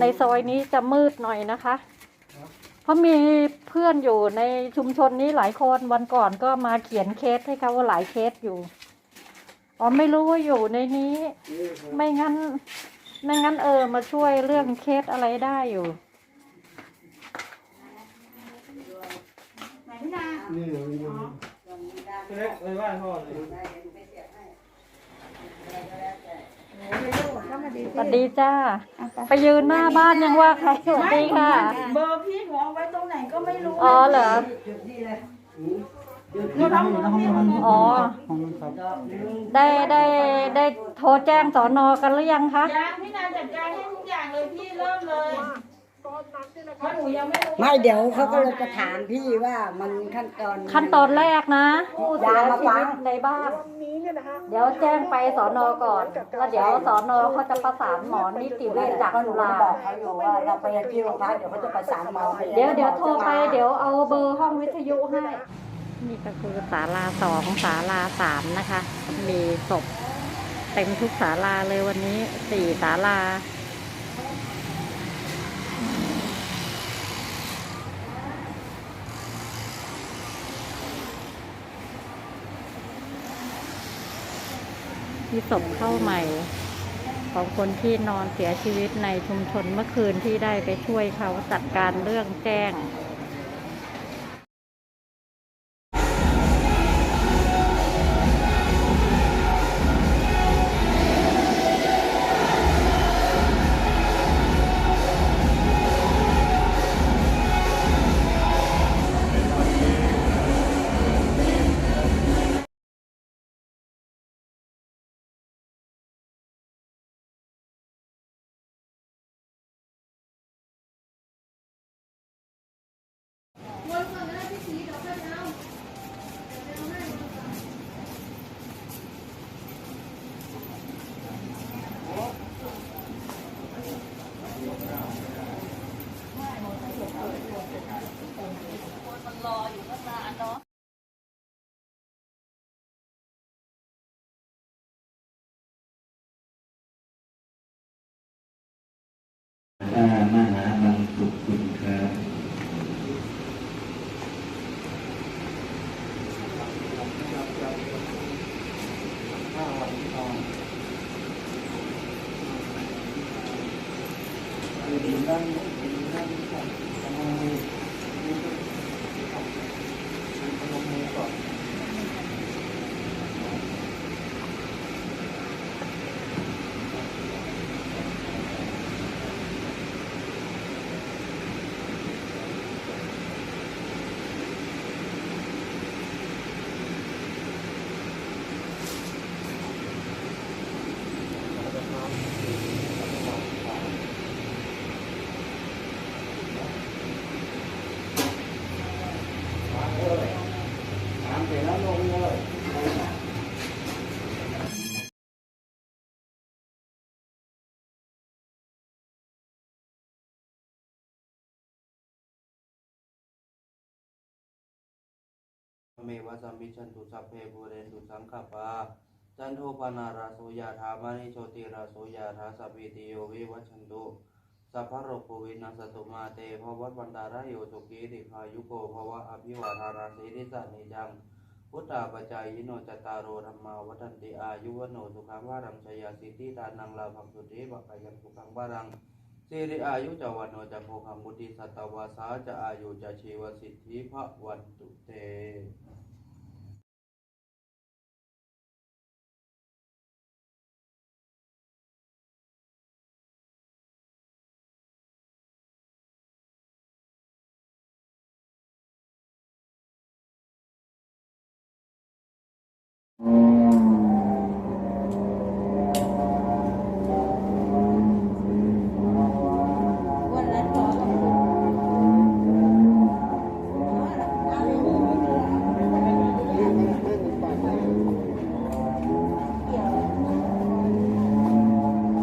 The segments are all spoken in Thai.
ในซอยนี้จะมืดหน่อยนะคะ เพราะมีเพื่อนอยู่ในชุมชนนี้หลายคนวันก่อนก็มาเขียนเคสให้เขาว่าหลายเคสอยู่อ๋อไม่รู้ว่าอยู่ในนี้ ไม่งั้นไม่งั้นเออมาช่วยเรื่องเคสอะไรได้อยู่ไหนพี่นานี่เลยนี่เลยไปไหว้พ่อเลยก็มาดีสวัสดีจ้า ไปยืนหน้าบ้านยังว่าใครสวัสดีค่ะ เบอร์พี่หนูเอาไว้ตรงไหนก็ไม่รู้อ๋อเหรอ หนูทำหนูทำพี่หนูอ๋อของครับได้ได้ได้โทรแจ้งสอนอกันหรือยังคะยางพี่นาจัดการให้ทุกอย่างเลยพี่เริ่มเลยเพราะหนูยังไม่รู้ไม่เดี๋ยวเขาก็เลยจะถามพี่ว่ามันขั้นตอนขั้นตอนแรกนะผู้เสียยามาชีฟัวิงตในบ้าน เดี๋ยวแจ้งไปสอนอก่อนแล้วเดี๋ยวสอนอเขาจะประสานหมอนิติเวชจากก็หนูจุฬาบอกเขาอยู่ว่าเราไปที่โรงพักเดี๋ยวเขาจะประสานหมอให้เดี๋ยวเดี๋ยวโทรไปเดี๋ยวเอาเบอร์ห้องวิทยุให้ นี่ก็คือศาลาสองศาลาสามนะคะ มีศพเต็มทุกศาลาเลยวันนี้สี่ศาลา มีศพเข้าใหม่ ของคนที่นอนเสียชีวิตในชุมชนเมื่อคืนที่ได้ไปช่วยเขาจัดการเรื่องแจ้ง อามหาบังสุขคุณครับ เมวะสัมมิชันตุสัพเพบุเรนตุสังขปาจันโทปนาราโสยาธามานิโชติราโสยาธาสัพพิติโยวิวัชันตุสัพพะโรโควินาสตุมาเตภวัตวันตาราโยสุขีติพายุโกภวะอภิวาทาราสีริสานิจังพุทธาปจายโนจตารโรธรรมาวัฏันติอายุวโนสุขังวารังชยาสิทธิตานังลาภังสุติบัพยังสุขังวารังสิริอายุจาวันโนจะโพคังบุติสัตวาสาจะอายุจะชีวสิทธิพระวันตุเต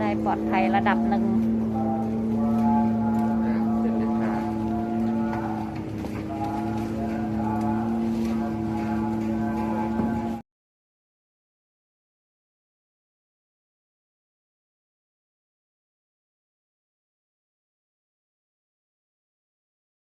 ได้ปลอดภัยระดับหนึ่ง